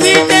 Yeah.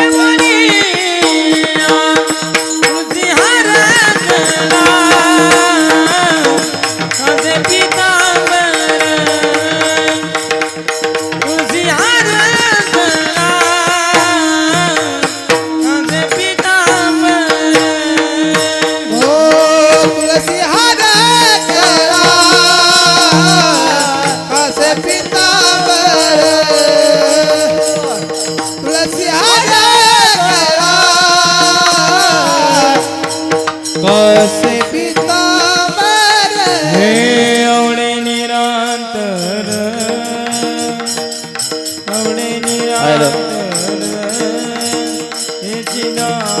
Bye. નિરાતર અવળે નિરાતર A Jinnah